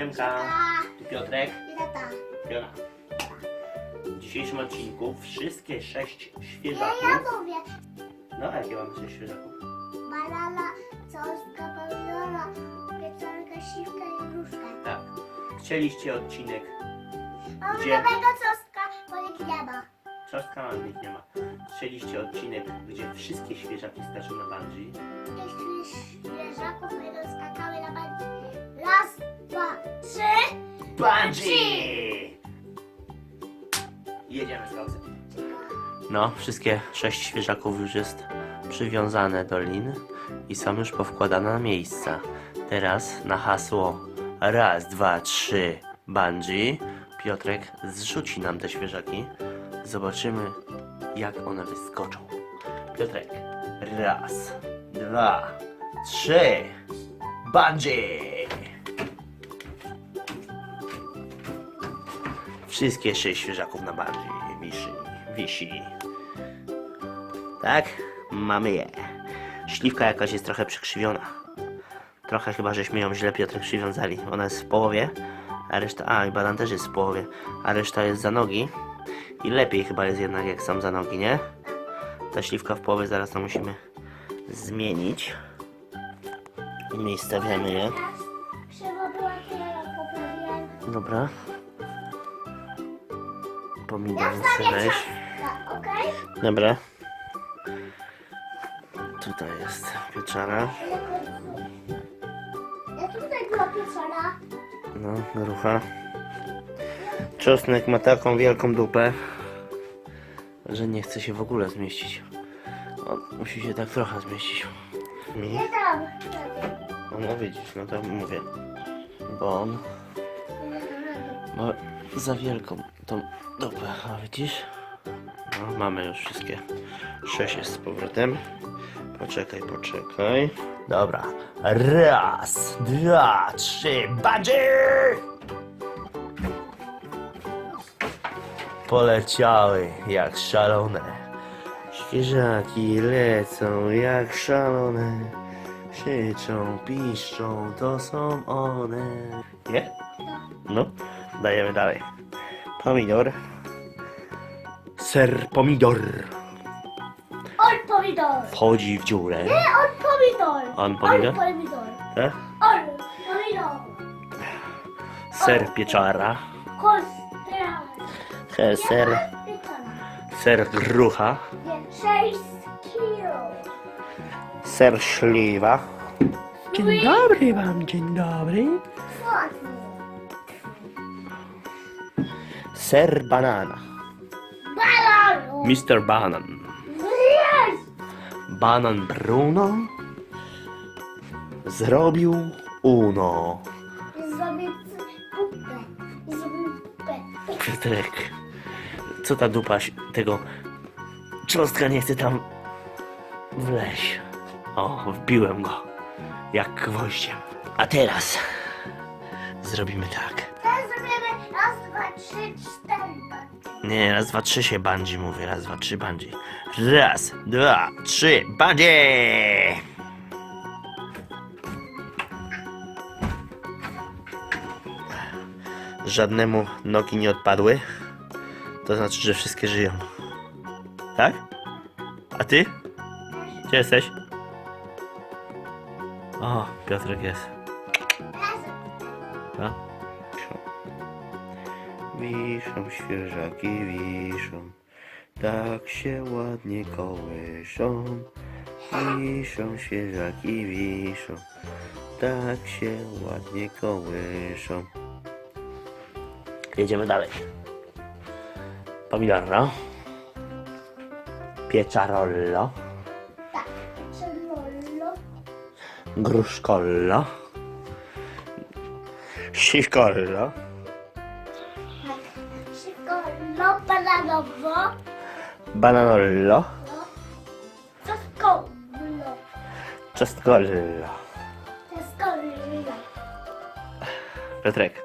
Siemka, tu Piotrek, i. Fiona. W dzisiejszym odcinku wszystkie sześć Ja, świeżaków. ja mówię. No, jakie mamy sześć świeżaków? Banana, costka, pomidora, pieczarka, siwka i gruszka. Tak. Chcieliście odcinek Mamy Gdzie? nowego costka, bo nikt nie ma. Czostka mam, ich nie ma. Chcieliście odcinek, gdzie wszystkie świeżaki skaczą na bungee. Jeśli Bungee! Jedziemy z koksem. No, wszystkie sześć świeżaków już jest przywiązane do lin i są już powkładane na miejsca. Teraz na hasło raz, dwa, trzy bungee Piotrek zrzuci nam te świeżaki. Zobaczymy jak one wyskoczą. Piotrek, raz, dwa, trzy bungee! Wszystkie sześć świeżaków na bungee wisi, wisi. Tak? Mamy je. Śliwka jakaś jest trochę przykrzywiona. Trochę chyba, żeśmy ją źle Piotrek przywiązali. Ona jest w połowie, a reszta... A, i banan też jest w połowie, a reszta jest za nogi. I lepiej chyba jest jednak, jak są za nogi, nie? Ta śliwka w połowie, zaraz to musimy zmienić. Je. Była tyle, poprawiłem. Dobra. Pomidor okej? Dobra. Tutaj jest pieczara. Ja tutaj była pieczona. No, grucha. Czosnek ma taką wielką dupę, że nie chce się w ogóle zmieścić. On musi się tak trochę zmieścić. Mi? Nie tam. No widzisz, no to mówię. Bo on ma za wielką tą dupę. A widzisz? No, mamy już wszystkie. Sześć jest z powrotem. Poczekaj, poczekaj. Dobra. Raz, dwa, trzy, badger! Poleciały jak szalone. Świeżaki lecą jak szalone. Krzyczą, piszczą, to są one. Nie? No, dajemy dalej. Pomidor. Ser pomidor. On pomidor. Wchodzi w dziurę. Nie, on pomidor. On pomidor? On pomidor. Tak? On pomidor. Ser pieczara. Kostra. Ser, ser, ser grucha. Nie, 6 kilo. Ser śliwa. Dzień dobry wam, dzień dobry. Ser banana. Balon. Mr. Banan. Jest. Banan Bruno zrobił uno. Zrobię pupę. Zrobię pupę. Piotrek, co ta dupa tego cząstka nie chce tam wleźć. O, wbiłem go jak gwoździem. A teraz zrobimy tak. Trzy, cztery. Nie, raz, dwa, trzy się bandzi mówię. Raz, dwa, trzy bandzi. Raz, dwa, trzy, bandzi! Żadnemu nogi nie odpadły. To znaczy, że wszystkie żyją. Tak? A ty? Gdzie jesteś? O, Piotrek jest. Razem. Tak? Wiszą świeżaki, wiszą, tak się ładnie kołyszą. Wiszą świeżaki, wiszą, tak się ładnie kołyszą. Jedziemy dalej. Pomidorno. Pieczarollo. Tak. Czerwolo. Gruszkollo. Siwkollo. Bananollo. No. Costko. No. Czosnkollo. Costko. No. Piotrek,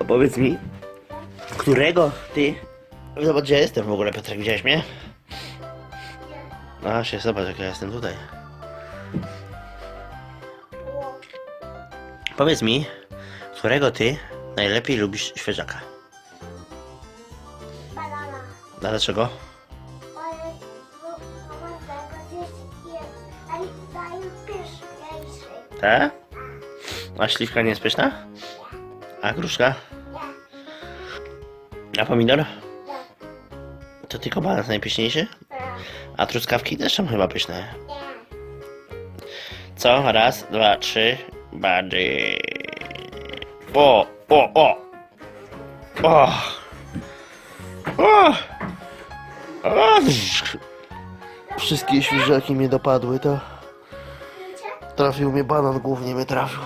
opowiedz mi, którego ty... Zobacz, gdzie ja jestem w ogóle, Piotrek, widziałeś mnie? A, się zobacz, jak ja jestem tutaj. Powiedz mi, którego ty najlepiej lubisz świeżaka? Banana. Dlaczego? Te? A śliwka nie jest pyszna? A gruszka? A pomidor? To tylko banan najpyszniejszy? nie, A truskawki też są chyba pyszne. Co? Raz, dwa, trzy. Bardziej. O, o, o. O. O. o. Wszystkie świeżaki mnie dopadły, to? Trafił mnie banan, głównie mnie trafił.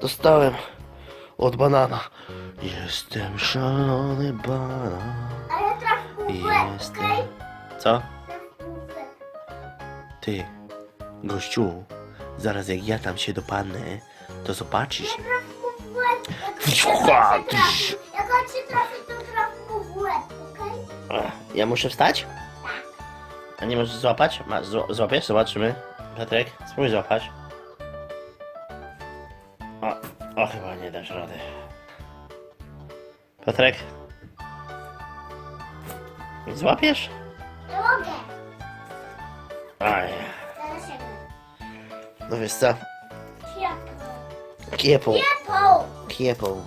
Dostałem od banana. Jestem szalony banan. Ale traf głowę, Jestem. okej? Co? Traf. Ty, gościu, zaraz jak ja tam się dopadnę, to zobaczysz. Traf. Jak on cię trafi, jak on cię trafi, to traf w głowę, okej? Ja muszę wstać? A nie możesz złapać? Ma, zł- złapiesz? Zobaczymy. Piotrek, spróbuj złapać. Piotrek? Złapiesz? Nie mogę. Aj, Teraz się no wiesz co? Kiepą. Kiepą, Kiepą. kiepą,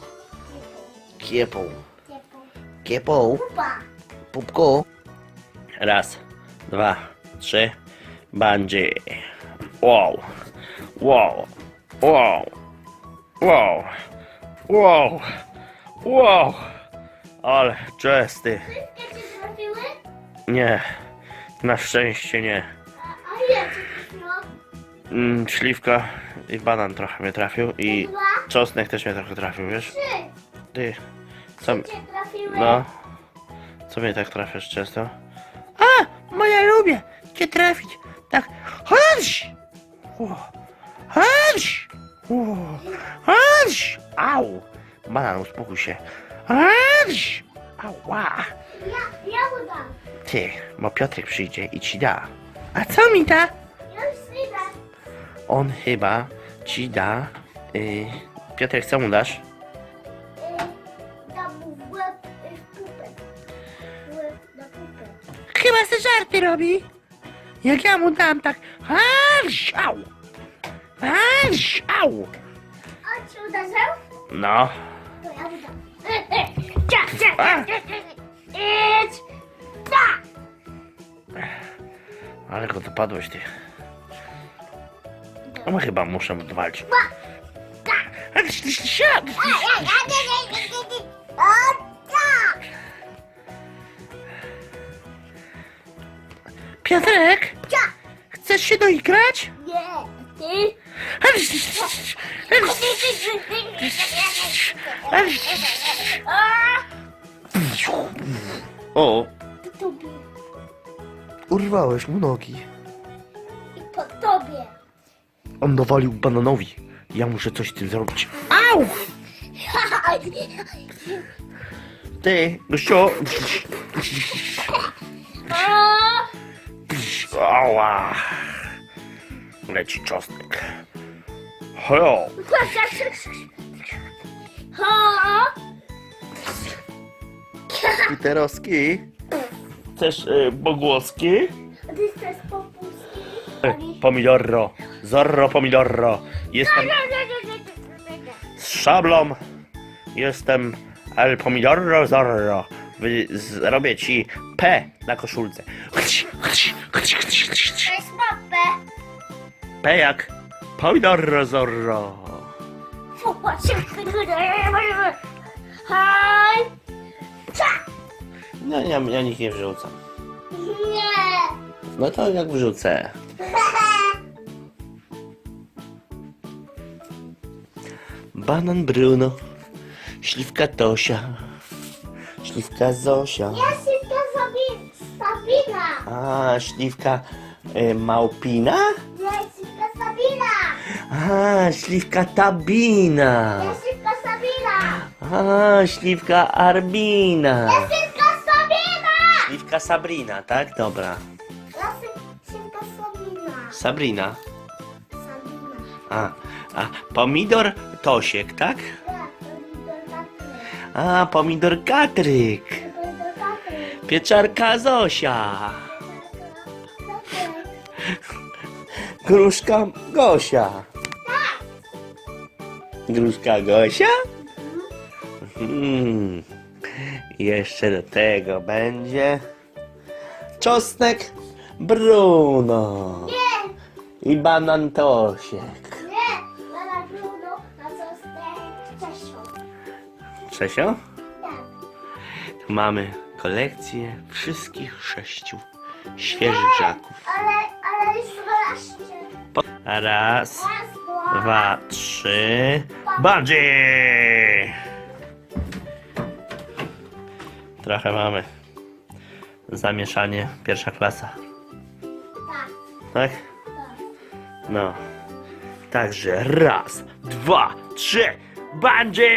kiepą, Kiepą. kiepą, Pupa. pupku. Raz, dwa, trzy, bungee. Wow, wow, wow, wow, wow, wow. Ale czesty. Wszystkie cię trafiły? Nie, na szczęście nie. A, a ile cię trafiło? Mm, śliwka i banan trochę mnie trafił i Dwa? czosnek też mnie trochę trafił, wiesz? Trzy. Ty, co, Cię trafiły? no, co mnie tak trafiasz często? A, moja lubię cię trafić, tak, chodź, chodź, chodź, au, banan, uspokój się, chodź, ała, Ja, ja mu dam. ty, bo Piotrek przyjdzie i ci da, a co mi da? Ja już idę. On chyba ci da, y, Piotrek, co mu dasz? Y, dam mu w łeb y, w pupę. W łeb na pupę. Chyba se żarty robi. Jak ja mu dam tak. Aż, au! Aż, au! On ci uderzył? No. A. Idź. Ta. Ale go dopadłeś ty. No chyba muszę walczyć. Ta. Siad! A, ja, ja, nie, nie, nie, nie, nie. O, tak. Piotrek, chcesz się doigrać? Nie. Ty. A, O, tobie. urwałeś mu nogi. I po tobie. On dowalił bananowi. Ja muszę coś z tym zrobić. Au! Ty, gościu. Ała. Leci czosnek. Halo. Piterowski. Też y, bogłoski. Ty chcesz popuski? Y, pomidorro. Zorro pomidorro. Jestem z szablą. Jestem el pomidorro zorro. Wy- Zrobię ci P na koszulce. To jest mapę. P jak pomidorro zorro. Haj! Cia! No ja, ja nikt nie wrzucam. Nie! No to jak wrzucę. Banan Bruno. Śliwka Tosia. Śliwka Zosia. Ja sobie Sabina! A, śliwka y, Małpina? Ja szybko Sabina! A, śliwka Tabina. Ja! A, śliwka Arbina. Ja szybko Sabina! Śliwka Sabrina, tak? Dobra. Ja szybko Sabina! Sabrina. Sabina. A, a pomidor Tosiek, tak? Tak, to A, pomidor Katryk. Pieczarka Zosia. Taty. Gruszka Gosia. Gruszka Gosia? Hmm. Jeszcze do tego będzie czosnek Bruno Nie, i banan Tosiek. nie. Mama Bruno na sosnę Czesią. Czesio? Tak. Tu mamy kolekcję wszystkich sześciu świeżaków. Ale, ale jest strasznie. Raz, Raz, dwa. dwa, trzy. Bungee! Trochę mamy zamieszanie pierwsza klasa, Tak, tak? tak. No. Także raz, dwa, trzy. Bungee!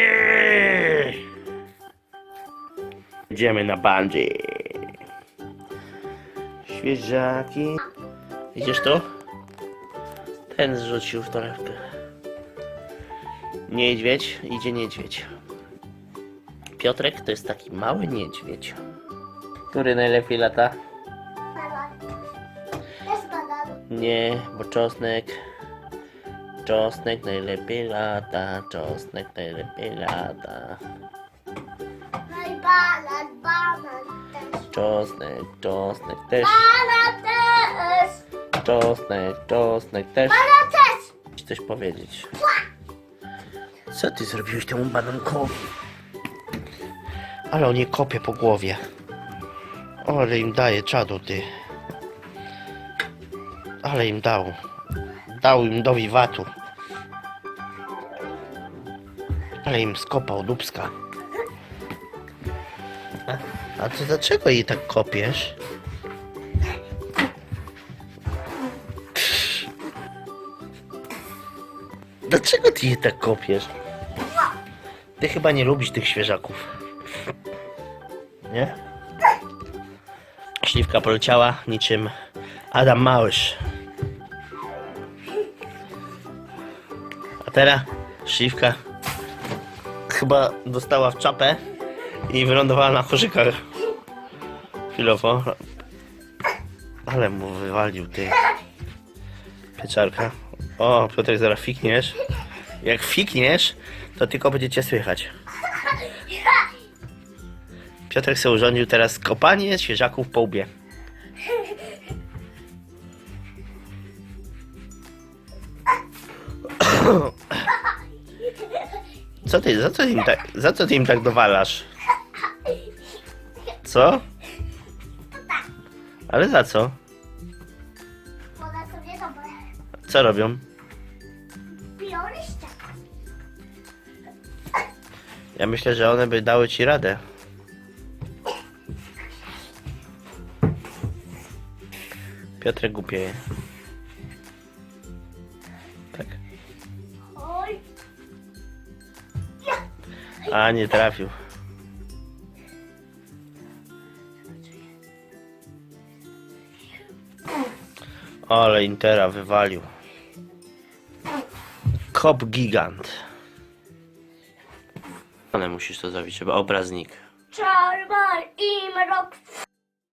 Idziemy na bungee. Świeżaki. Idziesz tu? Ten zrzucił w torebkę. Niedźwiedź, idzie niedźwiedź. Piotrek to jest taki mały niedźwiedź. Który najlepiej lata? Banan. Jest banan. Nie, bo czosnek. Czosnek najlepiej lata, czosnek najlepiej lata. No i banan, banan też. Czosnek, czosnek też. Banan też. Czosnek, czosnek też. Banan też. Chcę coś powiedzieć. Co ty zrobiłeś temu banankowi? Ale on nie kopie po głowie. Ale im daje czadu, ty. Ale im dał. Dał im do wiwatu. Ale im skopał dubska. A, to dlaczego jej tak kopiesz? Dlaczego ty je tak kopiesz? Ty chyba nie lubisz tych świeżaków. Nie? Śliwka poleciała niczym Adam Małysz. A teraz śliwka chyba dostała w czapę i wylądowała na korzykach. Chwilowo. Ale mu wywalił ty. Pieczarka. O, Piotrek, zaraz fikniesz. Jak fikniesz, to tylko będziecie słychać. Piotrek sobie urządził teraz kopanie świeżaków po łbie. Co ty, za co im tak, za co ty im tak dowalasz? Co? Ale za co? Co robią? Liścia. Ja myślę, że one by dały ci radę. Piotrek głupieje. Tak. A, nie trafił. Ale Intera wywalił. Kop gigant. Ale musisz to zrobić, obraznik. Czarmal i mrok